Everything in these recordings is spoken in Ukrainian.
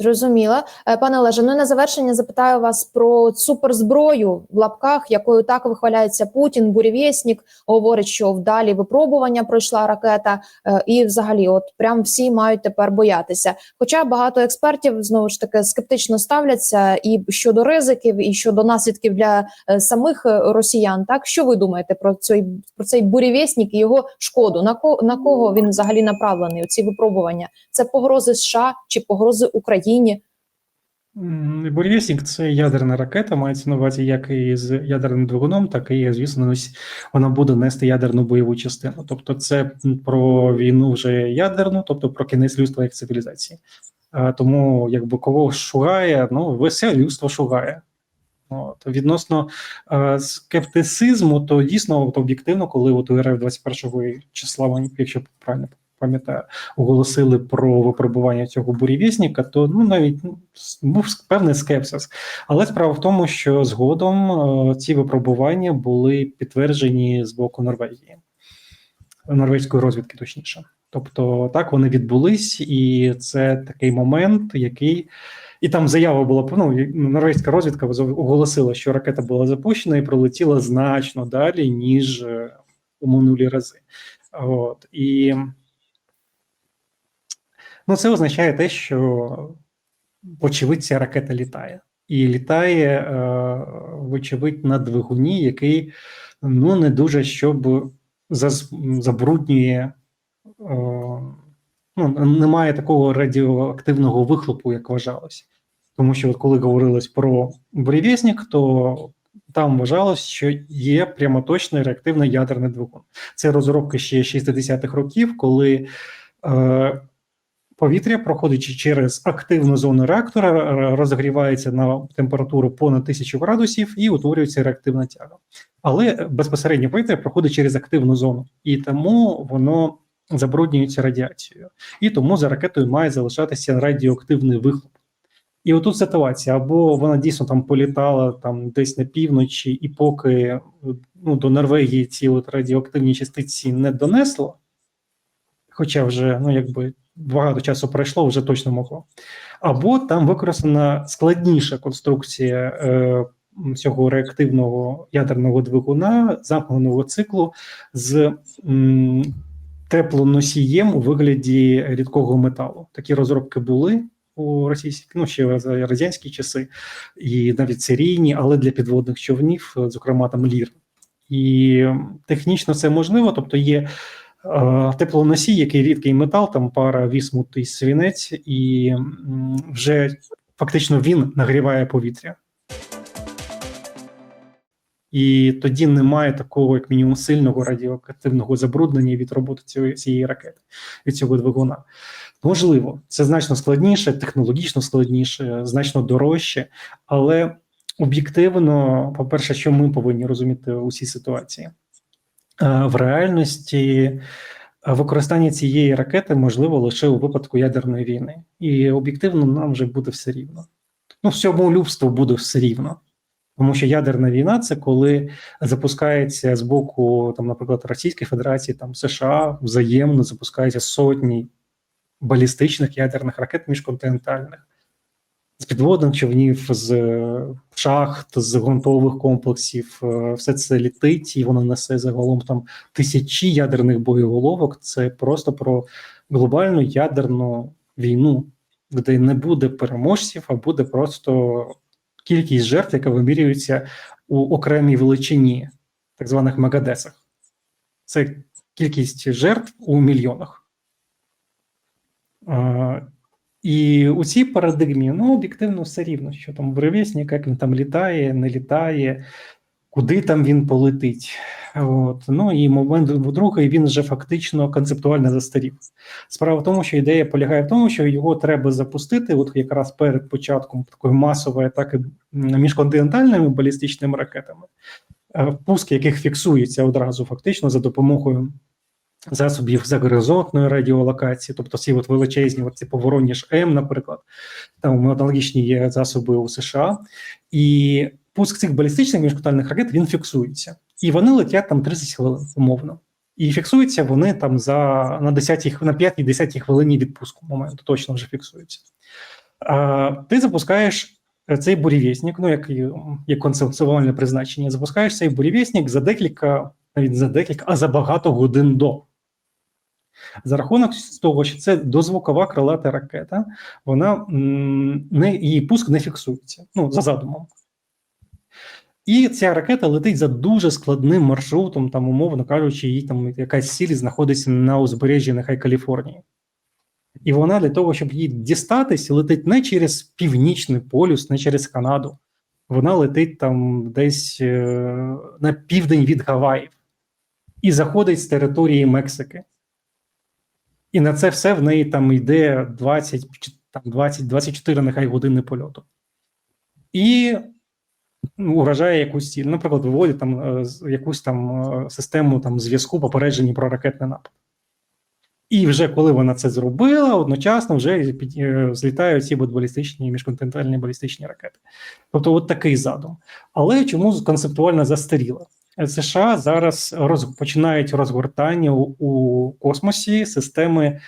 Зрозуміло. Е, Пане Олеже, ну на завершення запитаю вас про суперзброю в лапках, якою так вихваляється Путін. Бурєвєснік говорить, що вдалі випробування пройшла ракета, е, і взагалі, от прям всі мають тепер боятися. Хоча багато експертів знову ж таки скептично ставляться і щодо ризиків, і щодо наслідків для е, самих росіян. Так що ви думаєте про цей про цей бурєвєснік і його шкоду? На кого на кого він взагалі направлений? Ці випробування це погрози США чи погрози Україні? М, це ядерна ракета, мається на увазі як і з ядерним двигуном, так і, звісно, вона буде нести ядерну бойову частину. Тобто, це про війну вже ядерну, тобто про кінець людства як цивілізації. А, Тому, якби кого шугає, ну все людство шугає. От. Відносно е, скептицизму, то дійсно от, об'єктивно, коли от у РФ 21 числа, якщо правильно пам'ятаю, оголосили про випробування цього бурєвєсника, то ну навіть ну, був певний скепсис. Але справа в тому, що згодом е, ці випробування були підтверджені з боку Норвегії, норвезької розвідки, точніше. Тобто, так вони відбулись, і це такий момент, який. І там заява була ну, норвезька розвідка оголосила, що ракета була запущена і пролетіла значно далі, ніж е, у минулі рази. От. І ну, це означає те, що, вочевидь, ця ракета літає. І літає, е, вочевидь, на двигуні, який ну, не дуже щоб забруднює. е, Ну, немає такого радіоактивного вихлопу, як вважалось. Тому що, коли говорилось про бурєвєснік, то там вважалось, що є прямоточний реактивний ядерний двигун. Це розробки ще 60-х років, коли е, повітря, проходячи через активну зону реактора, р- розігрівається на температуру понад 1000 градусів і утворюється реактивна тяга. Але безпосередньо повітря проходить через активну зону, і тому воно забруднюється радіацією. І тому за ракетою має залишатися радіоактивний вихлоп. І отут ситуація, або вона дійсно там політала там десь на півночі, і поки ну, до Норвегії ці от радіоактивні частиці не донесло, хоча вже ну, якби багато часу пройшло, вже точно могло. Або там використана складніша конструкція е, цього реактивного ядерного двигуна замкненого циклу з м, теплоносієм у вигляді рідкого металу. Такі розробки були у російській, ну ще в радянські часи, і навіть серійні, але для підводних човнів, зокрема там лір. І технічно це можливо, тобто є теплоносій, який рідкий метал, там пара вісмут і свінець, і вже фактично він нагріває повітря. І тоді немає такого, як мінімум, сильного радіоактивного забруднення від роботи цієї, цієї ракети, від цього двигуна. Можливо, це значно складніше, технологічно складніше, значно дорожче, але об'єктивно, по-перше, що ми повинні розуміти у цій ситуації, Е, в реальності е, використання цієї ракети можливо лише у випадку ядерної війни, і об'єктивно нам вже буде все рівно. Ну, всьому людству буде все рівно. Тому що ядерна війна це коли запускається з боку, там, наприклад, Російської Федерації, там США взаємно запускаються сотні балістичних ядерних ракет міжконтинентальних з підводних човнів, з е, шахт, з ґрунтових комплексів. Е, Все це літить, і воно несе загалом там тисячі ядерних боєголовок. Це просто про глобальну ядерну війну, де не буде переможців, а буде просто кількість жертв, яка вимірюється у окремій величині, так званих мегадесах. Це кількість жертв у мільйонах. І у цій парадигмі ну, об'єктивно все рівно, що там буревісник, як він там літає, не літає, куди там він полетить. От. Ну і момент другий він вже фактично концептуально застарів. Справа в тому, що ідея полягає в тому, що його треба запустити, от якраз перед початком такої масової атаки міжконтинентальними балістичними ракетами, е, пуск яких фіксується одразу фактично за допомогою засобів загоризонтної радіолокації, тобто ці от величезні, от ці поворонні ж М, наприклад, там аналогічні є засоби у США, і пуск цих балістичних міжконтинентальних ракет він фіксується, і вони летять там 30 хвилин умовно. І фіксуються вони там за на 10 на 5-10 хвилині від пуску моменту, точно вже фіксуються. А, ти запускаєш е, цей бурєвєснік, ну як, як концептуальне призначення, запускаєш цей бурєвєснік за декілька, навіть за декілька, а за багато годин до. За рахунок того, що це дозвукова крилата ракета, вона не її пуск не фіксується. Ну, за задумом. І ця ракета летить за дуже складним маршрутом, там, умовно кажучи, її там якась ціль знаходиться на узбережжі, нехай Каліфорнії. І вона для того, щоб її дістатись, летить не через північний полюс, не через Канаду. Вона летить там десь е, на південь від Гаваїв і заходить з території Мексики. І на це все в неї там йде 20, чи там 20 24 нехай години польоту. І ну, уражає якусь ціль. Наприклад, виводить там е, якусь там е, систему там, зв'язку попередження про ракетний напад. І вже коли вона це зробила, одночасно вже е, злітають ці балістичні міжконтинентальні балістичні ракети. Тобто, от такий задум. Але чому концептуально застаріла? США зараз роз, починають розгортання у, у космосі системи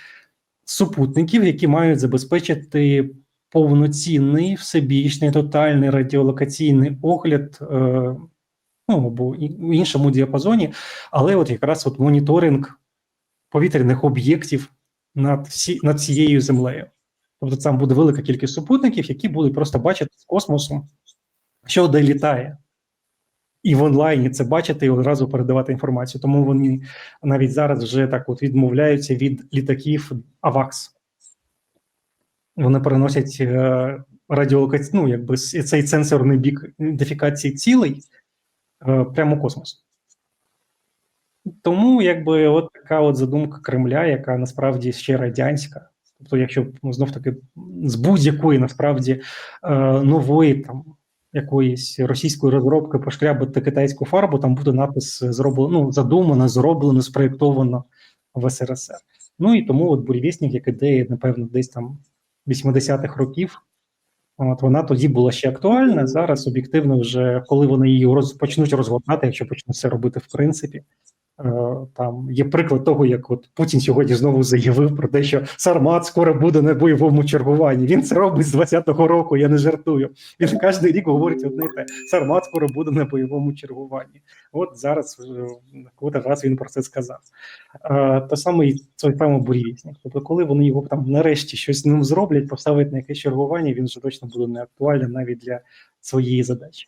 супутників, які мають забезпечити повноцінний, всебічний, тотальний радіолокаційний огляд. Е, ну або в іншому діапазоні, але от якраз от моніторинг повітряних об'єктів над всі над цією землею. Тобто там буде велика кількість супутників, які будуть просто бачити з космосу, що де літає. І в онлайні це бачити і одразу передавати інформацію. Тому вони навіть зараз вже так от відмовляються від літаків AVAX. Вони переносять е, радіолокацію, ну, якби цей сенсорний бік ідентифікації цілей е, прямо у космос. Тому якби от така от задумка Кремля, яка насправді ще радянська. Тобто, якщо ну, знов таки з будь-якої насправді е, нової там якоїсь російської розробки пошкрябати китайську фарбу, там буде напис зроблено, ну, задумано, зроблено, спроєктовано в СРСР. Ну і тому от бурєвєснік, як ідея, напевно, десь там 80-х років. От вона тоді була ще актуальна. Зараз об'єктивно, вже коли вони її роз, почнуть розгортати, якщо почнуть це робити в принципі. Е, Там є приклад того, як от Путін сьогодні знову заявив про те, що Сармат скоро буде на бойовому чергуванні. Він це робить з 20-го року. Я не жартую. Він кожен рік говорить одне те: Сармат скоро буде на бойовому чергуванні. От зараз е, коли раз він про це сказав. Те саме і цей самий бурєвісник. Тобто, коли вони його там нарешті щось з ним зроблять, поставить на якесь чергування, він вже точно буде не актуальним навіть для своєї задачі.